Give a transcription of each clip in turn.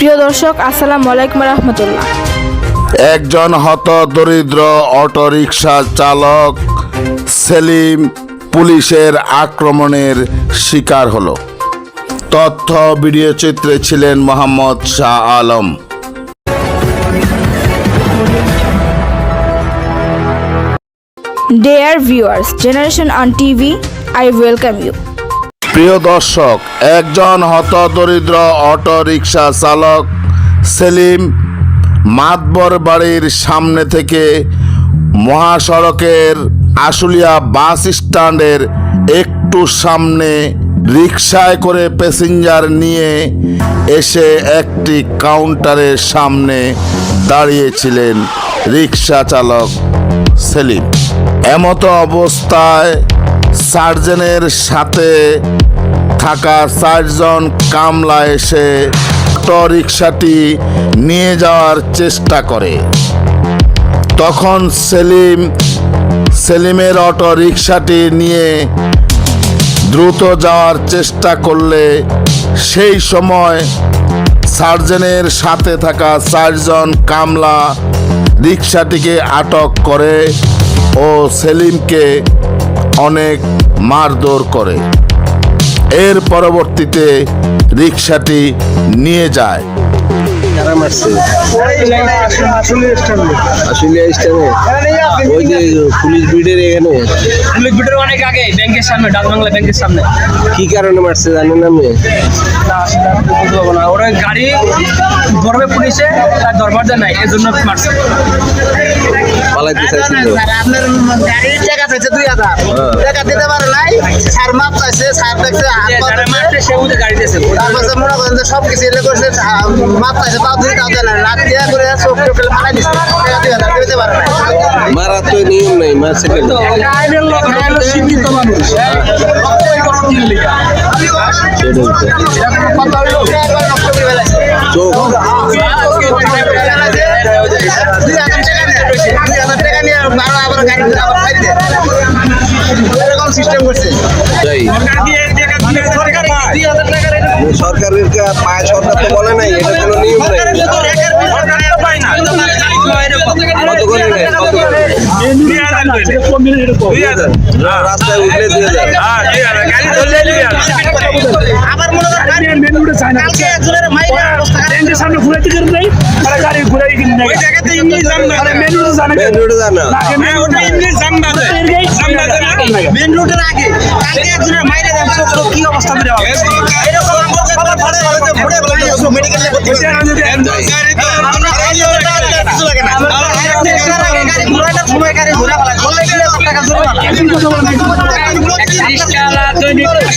প্রিয় দর্শক আসসালামু আলাইকুম রহমতুল্লাহ। একজন হত দরিদ্র অটোরিকশা চালক সেলিম পুলিশের আক্রমণের শিকার হলো। তথ্য ভিডিও চিত্রে ছিলেন Mohammad Shah Alam. Dear viewers generation on TV I welcome you প্রিয় দর্শক, একজন হত দরিদ্র অটোরিকশা চালক সেলিম মাতবর বাড়ির সামনে থেকে মহাসড়কের আশুলিয়া বাস স্ট্যান্ডের একটু সামনে রিকশায় করে প্যাসেঞ্জার নিয়ে এসে একটি কাউন্টারের সামনে দাঁড়িয়েছিলেন রিকশা চালক সেলিম। এমতো অবস্থায় সার্জেনের সাথে থাকা চারজন কামলা এসে রিক্সাটি নিয়ে যাওয়ার চেষ্টা করে। তখন সেলিম, সেলিমের অটো রিক্সাটি নিয়ে দ্রুত যাওয়ার চেষ্টা করলে সেই সময় সার্জেনের সাথে থাকা চারজন কামলা রিক্সাটিকে আটক করে ও সেলিমকে অনেক মারধর করে। এর পরবর্তীতে রিক্সাটি নিয়ে যায়। কারা মারছে? আসলে স্টানে ওই যে পুলিশ এখানে? পুলিশ অনেক আগে ব্যাংকের সামনে ডাক বাংলা ব্যাংকের সামনে। কি কারণে মারছে জানেন আমি না। ওরা গাড়ি ধরবে পুলিশে তার দরবার নাই এই জন্য মারছে। পালাইতে চাইছিল। আপনার গাড়ির টাকা চাইছে দুই হাজার। টাকা দিতে পারে নাই সার মাপ চাইছে সার দেখছে তারপরে মনে করেন যে সব কিছু এলে করছে মাপ চাইছে তাও দুই তাও দেয় না রাত দিয়া করে চোখ টোক ফালাই দিচ্ছে টাকা দুই হাজার দিতে পারে না মারার তো নিয়ম নেই শিক্ষিত মানুষ। সিস্টেম করছে সরকারের পায় সরকার তো বলে নাই এটা কোনো নিয়ম নেই। রাস্তায় উঠলে দুই হাজার আবার মনে করেন। সামনে নেই। তারা গাড়ি নেই ওই জায়গাতে ইংলিশ জানবে। মেন রোড জানে মেন রোডে জানা মেন রোডের আগে। কালকে একজনের মাইরে দেন। কি অবস্থা বেড়ে এরকম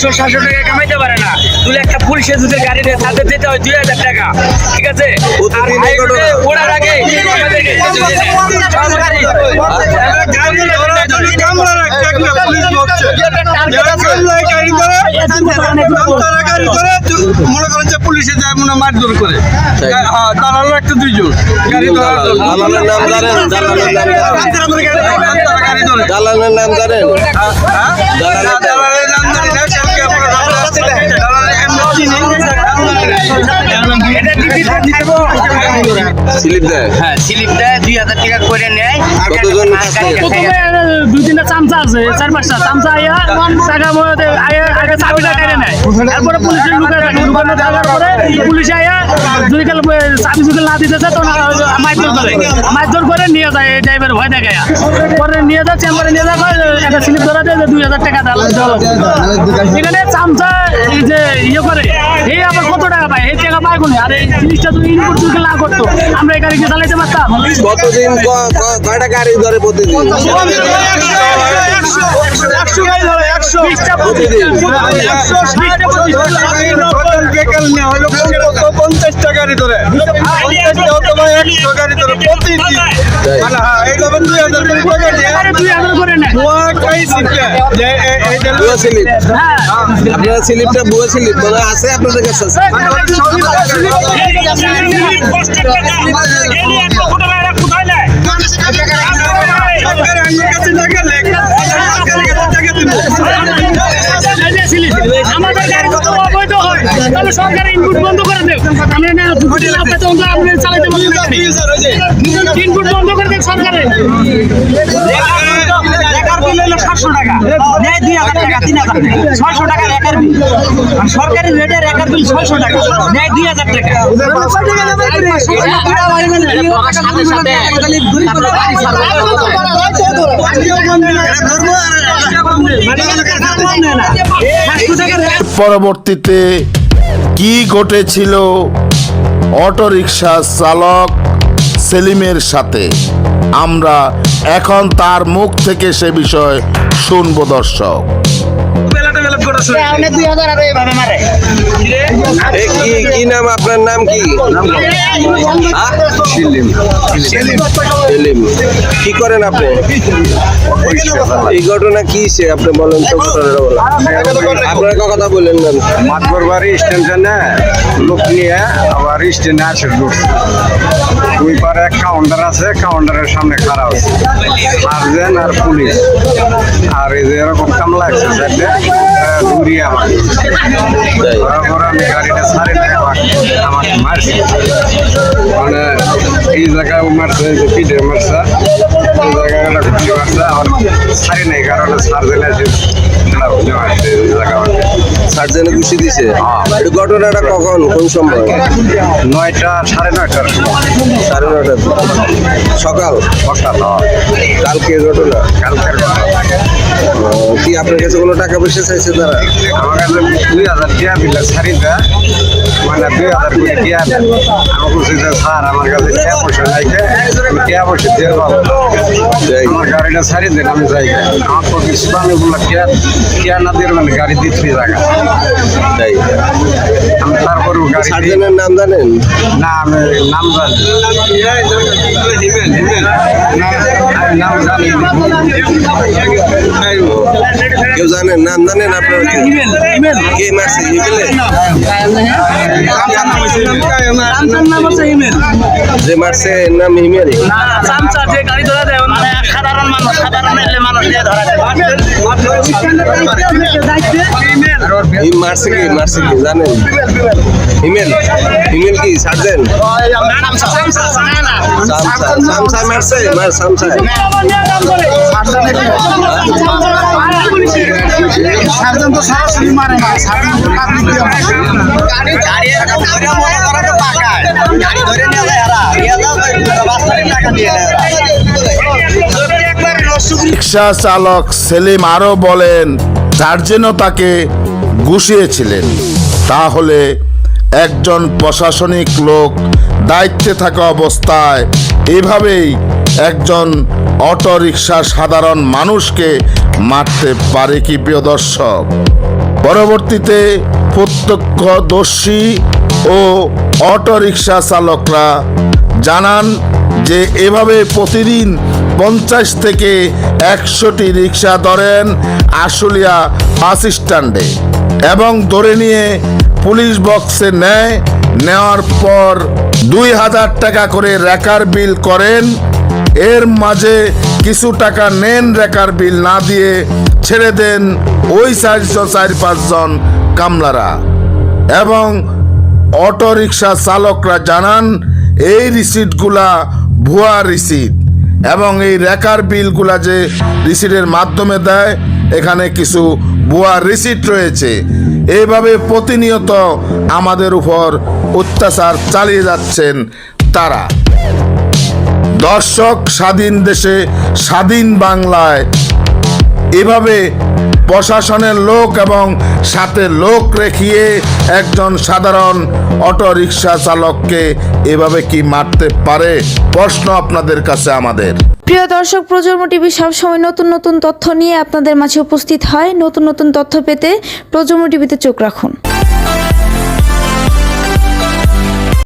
পাঁচশো সাতশো টাকা কামাইতে পারে না তুই একটা পুলিশের যদি গাড়ি দিয়ে তাতে দিতে হয় দুই হাজার টাকা ঠিক আছে। ওড়ার আগে মনে করেন যে পুলিশে যায় মনে হয় মারধর করে হ্যাঁ দালালো একটা দুইজন গাড়ি। দালালের নাম জানেন দালালের নাম স্লিপ দেয়? হ্যাঁ স্লিপ দেয় দুই হাজার টাকা করে নেয়। কতজন আছে প্রথমে দুই তিনটা চামচা আছে চার পাঁচটা। চামচা আয়া টাকা আগে চাবিটা তারপরে পুলিশের লুকানো থাকার পরে পুলিশে আইয়া যদি কাল চাবি যদি না দিতেছে তো মাইদুর করে। মাইদুর করে নিয়ে যায় এই ড্রাইভার ভয় দেখায় পরে নিয়ে যায় চেম্বারে নিয়ে যায় একটা স্লিপ ধরা দেয় দুই হাজার টাকা দেওয়া এখানে চামচা এই যে ইয়ে করে এই আবার কত টাকা পায়? এই টাকা পায় কোনে? আর এই জিনিসটা যদি ইনপুট যদি না করতো? আমরা এই গাড়িকে চালাইতে পারতাম। কতদিন ক- ক- কয়টা গাড়ি ধরে। প্রতিদিন বিশটা প্রতিদিন বেকার নেওয়া হলো পঞ্চাশটা গাড়ি ধরে পঞ্চাশটা অথবা একশো গাড়ি ধরে প্রতিদিন মানে হ্যাঁ এইভাবে দুই হাজার করে দুই হাজার করে নেয় নোয়া খাইছি যে এ- এইটা বুয়া স্লিপ হ্যাঁ আপনারা স্লিপটা বুয়া স্লিপ মানে আছে আপনাদের কাছে আছে? তাহলে সরকার ইনপুট বন্ধ করে দেব আমরা না দুপুরে আপনি তো আমরা চালাতে পারব না। ইনপুট বন্ধ করে দেব সরকারে। রেকার বিল হলো সাতশো টাকা। নেয় দুই হাজার টাকা তিন হাজার টাকা। ছয়শো টাকা রেকার বিল। আর সরকারি রেটে রেকার বিল ছয়শো টাকা। নেয় দুই হাজার টাকা। পরবর্তীতে কি ঘটেছিল? অটোরিকশা চালক সেলিমের সাথে। আমরা এখন তার মুখ থেকে সে বিষয় শুনব দর্শক। কি কি নাম আপনার? নাম কি? আহ? সেলিম। সেলিম। কি করেন আপনি? এই ঘটনা কি সে আপনি বলেন তো ঘটনাটা বলেন। আপনার কথা বলেন না মাতবর বাড়ি স্টেশনে লোক নিয়ে আবার স্টেশনে আসে দুই পারে কাউন্টার আছে কাউন্টারের সামনে খারাপ আছে। সার্জেন আর পুলিশ। আর এই যে এরকম কামলা এক্সারসাইজে ঘুরিয়ে আমার ধরার পরে আমি গাড়িটা সারি দেয় আমার আমাকে মারছে। মানে জায়গায় মারছে যে পিঠে মারছে জায়গায় একটা ঘুরি মারছে আমার ছাড়ি নাই কারণ সার্জেন আছে সার্জেনে ঘুষি দিছে? এই ঘটনাটা কখন? কোন সময়? নয়টা সাড়ে নয়টার সাড়ে নটা সকাল? সকাল কালকে ঘটনা? কালকের কথা। কি আপনার কাছে কোনো টাকা পয়সা চাইছে তারা? আমার কাছে দুই হাজার টিয়া দিলে শাড়িটা মানে দুই হাজার করে টিয়া দেন। আমি বলছি যে স্যার আমার কাছে টিয়া পয়সা নাই টিয়া পয়সা দিয়ে পাবো আমার গাড়িটা ছাড়ি দেন আমি যাই। আমার প্রতিষ্ঠান আমি বললাম টিয়া টিয়া না দিয়ে মানে গাড়ি দিচ্ছি জায়গা তাই আমি তারপরেও গাড়ি। সার্জেনের নাম জানেন? না আমি নাম জানি না, আমি নাম জানি না। কেউ জানেন? নাম জানেন আপনার কে মারছে? যে মারছে এর নাম গাড়ি ধরা মানে সাধারণ মানুষ সাধারণ মানুষ দিয়ে ধরা মারছে কি? মারছে কি? জানেন? হিমেল হিমেল কি? সার্জেন সামসা সামসা মারছে মার সামসা রিক্সা চালক সেলিম আরও বলেন সার্জেনও তাকে গুছিয়েছিলেন তাহলে একজন প্রশাসনিক লোক দায়িত্বে থাকা অবস্থায় এভাবেই একজন অটোরিকশা সাধারণ মানুষকে মারতে পারে কি, প্রিয় দর্শক? পরবর্তীতে প্রত্যক্ষদর্শী ও অটোরিকশা চালকরা জানান যে এভাবে প্রতিদিন পঞ্চাশ থেকে একশোটি রিক্সা ধরেন আশুলিয়া বাস স্ট্যান্ডে এবং ধরে নিয়ে পুলিশ বক্সে নেয় নেওয়ার পর দুই হাজার টাকা করে রেকার বিল করেন। এর মাঝে কিছু টাকা নেন রেকার বিল না দিয়ে ছেড়ে দেন ওই চারশো চার পাঁচজন কামলারা। এবং অটো রিক্সা চালকরা জানান, এই রিসিটগুলা ভুয়া রিসিট এবং এই রেকার বিলগুলা যে রিসিটের মাধ্যমে দেয়, এখানে কিছু ভুয়া রিসিট রয়েছে। এইভাবে প্রতিনিয়ত আমাদের উপর অত্যাচার চালিয়ে যাচ্ছেন তারা। দর্শক স্বাধীন দেশে স্বাধীন বাংলায় এভাবে প্রশাসনের লোক এবং সাথে লোক রেখিয়ে একজন সাধারণ অটো রিক্সা চালককে এভাবে কি মারতে পারে? প্রশ্ন আপনাদের কাছে আমাদের। প্রিয় দর্শক, প্রজন্ম টিভি সবসময় নতুন নতুন তথ্য নিয়ে আপনাদের মাঝে উপস্থিত হয়। নতুন নতুন তথ্য পেতে প্রজন্ম টিভিতে চোখ রাখুন।